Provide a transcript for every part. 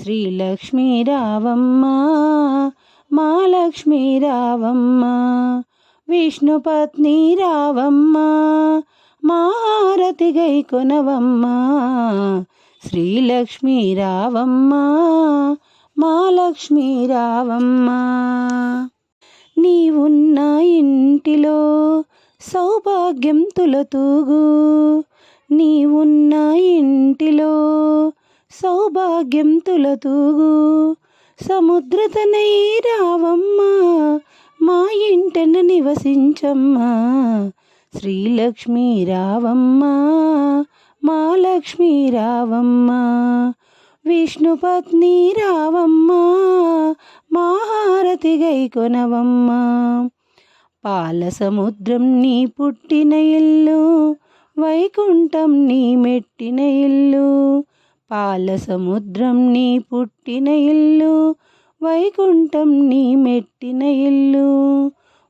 శ్రీలక్ష్మీ రావమ్మ మా లక్ష్మీ రావమ్మ విష్ణుపత్ని రావమ్మ మారతి గై కొనవమ్మ శ్రీలక్ష్మీ రావమ్మ మా లక్ష్మీ రావమ్మ నీవున్న ఇంటిలో సౌభాగ్యం తులతూగు నీవున్న ఇంటిలో సౌభాగ్యం తులతూగు. సముద్రతనై రావమ్మ మా ఇంటన నివసించమ్మా. శ్రీలక్ష్మీ రావమ్మ మా లక్ష్మీ రావమ్మ. విష్ణుపత్ని రావమ్మ మాహారతి గై కొనవమ్మ. పాల సముద్రం నీ పుట్టిన ఇల్లు వైకుంఠం నీ మెట్టిన ఇల్లు పాల సముద్రం నీ పుట్టిన ఇల్లు వైకుంఠం నీ మెట్టిన ఇల్లు.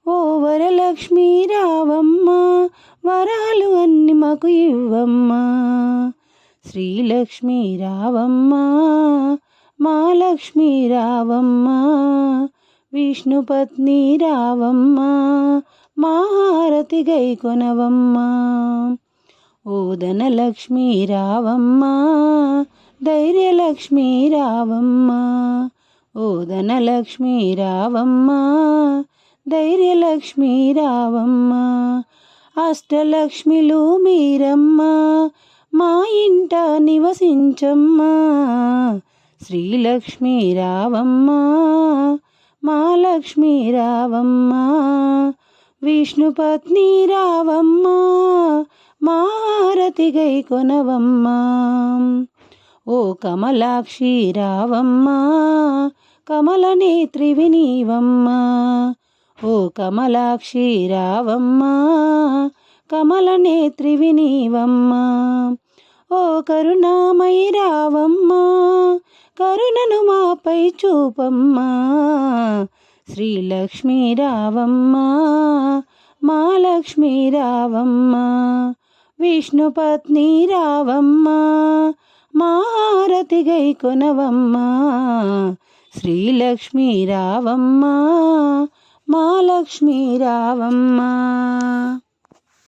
ఓ వరలక్ష్మి రావమ్మ వరాలు అన్ని మాకు ఇవ్వమ్మా. శ్రీలక్ష్మి రావమ్మ మా లక్ష్మి రావమ్మ విష్ణుపత్ని రావమ్మ మాహారతి గై ఓదన లక్ష్మీ రావమ్మ ధైర్యలక్ష్మీ రావమ్మ. ఓదన లక్ష్మీ రావమ్మ ధైర్యలక్ష్మీ రావమ్మ. అష్టలక్ష్మిలు మీరమ్మ మా ఇంట నివసించమ్మా. శ్రీలక్ష్మీ రావమ్మ మా లక్ష్మీ రావమ్మ. విష్ణుపత్ని రావమ్మ మా గై కొనవమ్మా. ఓ కమలాక్షి రావమ్మా కమల నేత్రివి ఓ కమలాక్షి రావమ్మా కమల నేత్రివి ఓ కరుణామయి రావమ్మా కరుణను మాపై చూపమ్మా. శ్రీలక్ష్మీ రావమ్మా మా లక్ష్మీ రావమ్మా. విష్ణుపత్ని రావమ్మ మారతి గై కొనవమ్మ శ్రీలక్ష్మి రావమ్మ మా లక్ష్మీ రావమ్మ.